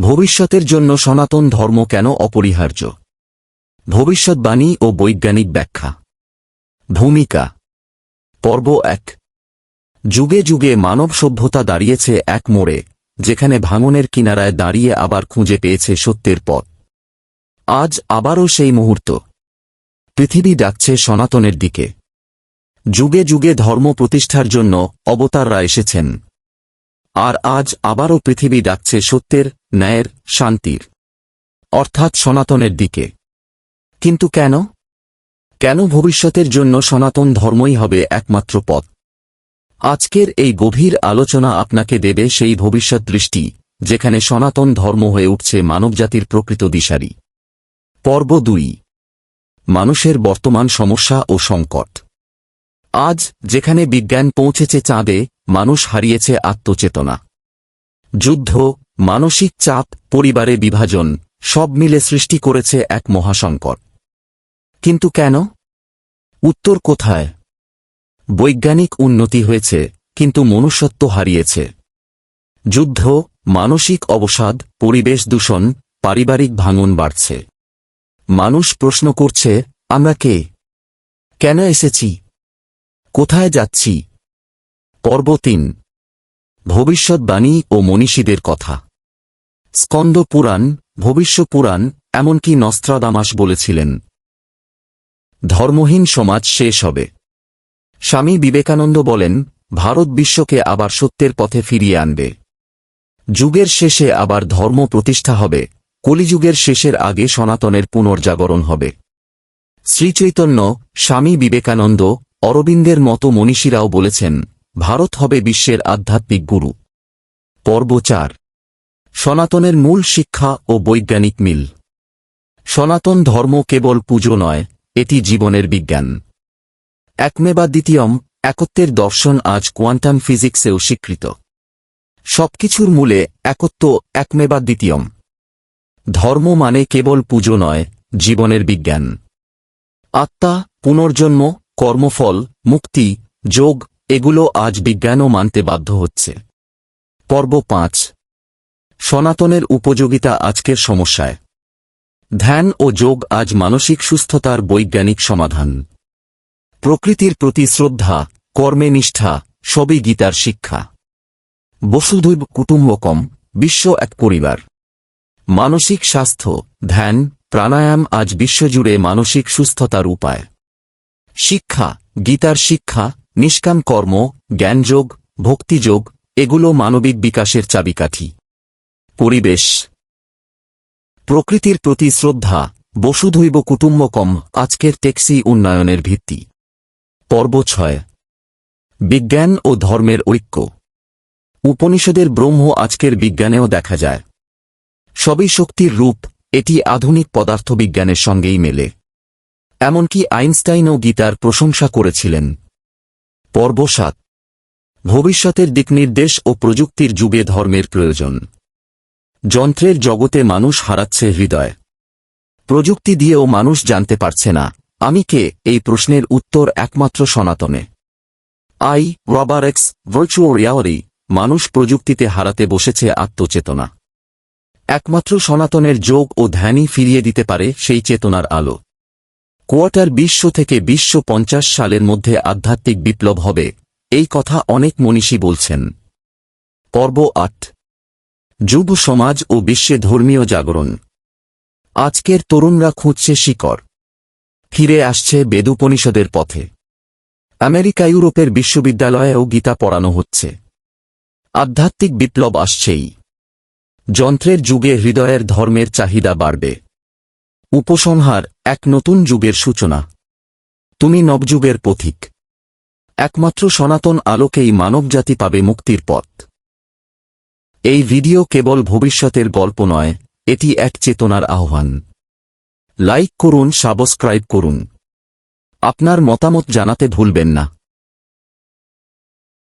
ভবিষ্যতের জন্য সনাতন ধর্ম কেন অপরিহার্য? ভবিষ্যৎবাণী ও বৈজ্ঞানিক ব্যাখ্যা। ভূমিকা। পর্ব এক। যুগে যুগে মানব সভ্যতা দাঁড়িয়েছে এক মোড়ে, যেখানে ভাঙনের কিনারায় দাঁড়িয়ে আবার খুঁজে পেয়েছে সত্যের পথ। আজ আবারও সেই মুহূর্ত। পৃথিবী ডাকছে সনাতনের দিকে। যুগে যুগে ধর্ম প্রতিষ্ঠার জন্য অবতাররা এসেছেন। আর আজ আবারও পৃথিবী ডাকছে সত্যের, ন্যায়ের, শান্তির। অর্থাৎ সনাতনের দিকে। কিন্তু কেন? কেন ভবিষ্যতের জন্য সনাতন ধর্মই হবে একমাত্র পথ? আজকের এই গভীর আলোচনা আপনাকে দেবে সেই ভবিষ্যৎ দৃষ্টি, যেখানে সনাতন ধর্ম হয়ে উঠছে মানবজাতির প্রকৃত দিশারি। পর্ব দুই। মানুষের বর্তমান সমস্যা ও সংকট। আজ যেখানে বিজ্ঞান পৌঁছেছে চাঁদে মানুষ হারিয়েছে আত্মচেতনা। যুদ্ধ, মানসিক চাপ, পরিবারে বিভাজন, সব মিলে সৃষ্টি করেছে এক মহাসংকট। কিন্তু কেন? উত্তর কোথায়? বৈজ্ঞানিক উন্নতি হয়েছে, কিন্তু মনুষ্যত্ব হারিয়েছে। যুদ্ধ, মানসিক অবসাদ, পরিবেশ দূষণ, পারিবারিক ভাঙন বাড়ছে। মানুষ প্রশ্ন করছে, আমরা কে? কেন এসেছি? কোথায় যাচ্ছি? পর্ব তিন। ভবিষ্যৎবাণী ও মনীষীদের কথা। স্কন্দ পুরাণ, ভবিষ্য পুরাণ, এমনকি নস্ত্রাদামাস বলেছিলেন। ধর্মহীন সমাজ শেষ হবে। স্বামী বিবেকানন্দ বলেন, ভারত বিশ্বকে আবার সত্যের পথে ফিরিয়ে আনবে। যুগের শেষে আবার ধর্ম প্রতিষ্ঠা হবে। কলিযুগের শেষের আগে সনাতনের পুনর্জাগরণ হবে। শ্রীচৈতন্য, স্বামী বিবেকানন্দ, অরবিন্দের মতো মনীষীরাও বলেছেন ভারত হবে বিশ্বের আধ্যাত্মিক গুরু। পর্ব চার। সনাতনের মূল শিক্ষা ও বৈজ্ঞানিক মিল। সনাতন ধর্ম কেবল পুজো নয়, এটি জীবনের বিজ্ঞান। একমেবা দ্বিতীয়ম, একত্বের দর্শন আজ কোয়ান্টাম ফিজিক্সেও স্বীকৃত। সবকিছুর মূলে একত্ব একমেবা দ্বিতীয়ম। ধর্ম মানে কেবল পুজো নয়, জীবনের বিজ্ঞান। আত্মা, পুনর্জন্ম, কর্মফল, মুক্তি, যোগ এগুলো আজ বিজ্ঞানও মানতে বাধ্য হচ্ছে। পর্ব পাঁচ। সনাতনের উপযোগিতা আজকের সমস্যায়। ধ্যান ও যোগ আজ মানসিক সুস্থতার বৈজ্ঞানিক সমাধান। প্রকৃতির প্রতি শ্রদ্ধা, কর্মে নিষ্ঠা, সবই গীতার শিক্ষা। বসুধৈব কুটুম্বকম বিশ্ব এক পরিবার। মানসিক স্বাস্থ্য, ধ্যান, প্রাণায়াম আজ বিশ্বজুড়ে মানসিক সুস্থতার উপায়। শিক্ষা, গীতার শিক্ষা নিষ্কাম কর্ম, জ্ঞানযোগ, ভক্তিযোগ, এগুলো মানবিক বিকাশের চাবিকাঠি। পরিবেশ। প্রকৃতির প্রতি শ্রদ্ধা, বসুধৈব কুটুম্বকম, আজকের টেক্সি উন্নয়নের ভিত্তি। পর্ব ছয়। বিজ্ঞান ও ধর্মের ঐক্য। উপনিষদের ব্রহ্ম আজকের বিজ্ঞানেও দেখা যায়। সবই শক্তির রূপ, এটি আধুনিক পদার্থবিজ্ঞানের সঙ্গেই মেলে। এমনকি আইনস্টাইনও গীতার প্রশংসা করেছিলেন। পর্ব সাত ভবিষ্যতের দিকনির্দেশ ও প্রযুক্তির যুগে ধর্মের প্রয়োজন। যন্ত্রের জগতে মানুষ হারাচ্ছে হৃদয়। প্রযুক্তি দিয়েও মানুষ জানতে পারছে না, আমি কে? এই প্রশ্নের উত্তর একমাত্র সনাতনে। আই রবারেক্স ভার্চুয়াল রিয়ালিটি, মানুষ প্রযুক্তিতে হারাতে বসেছে আত্মচেতনা। একমাত্র সনাতনের যোগ ও ধ্যানই ফিরিয়ে দিতে পারে সেই চেতনার আলো। কোয়ার্টার বিশ্ব থেকে বিশ্ব পঞ্চাশ সালের মধ্যে আধ্যাত্মিক বিপ্লব হবে, এই কথা অনেক মনীষী বলছেন। পর্ব আট। যুব সমাজ ও বিশ্বে ধর্মীয় জাগরণ। আজকের তরুণরা খুঁজছে শিকড়। ফিরে আসছে বেদুপনিষদের পথে। আমেরিকা, ইউরোপের বিশ্ববিদ্যালয়েও গীতা পড়ানো হচ্ছে। আধ্যাত্মিক বিপ্লব আসছেই। যন্ত্রের যুগে হৃদয়ের ধর্মের চাহিদা বাড়বে। উপসংহার এক নতুন যুগের সূচনা। তুমি নবযুগের পথিক। একমাত্র সনাতন আলোকেই মানবজাতি পাবে মুক্তির পথ। এই ভিডিও কেবল ভবিষ্যতের গল্প নয়, এটি এক চেতনার আহ্বান। লাইক করুন, সাবস্ক্রাইব করুন। আপনার মতামত জানাতে ভুলবেন না।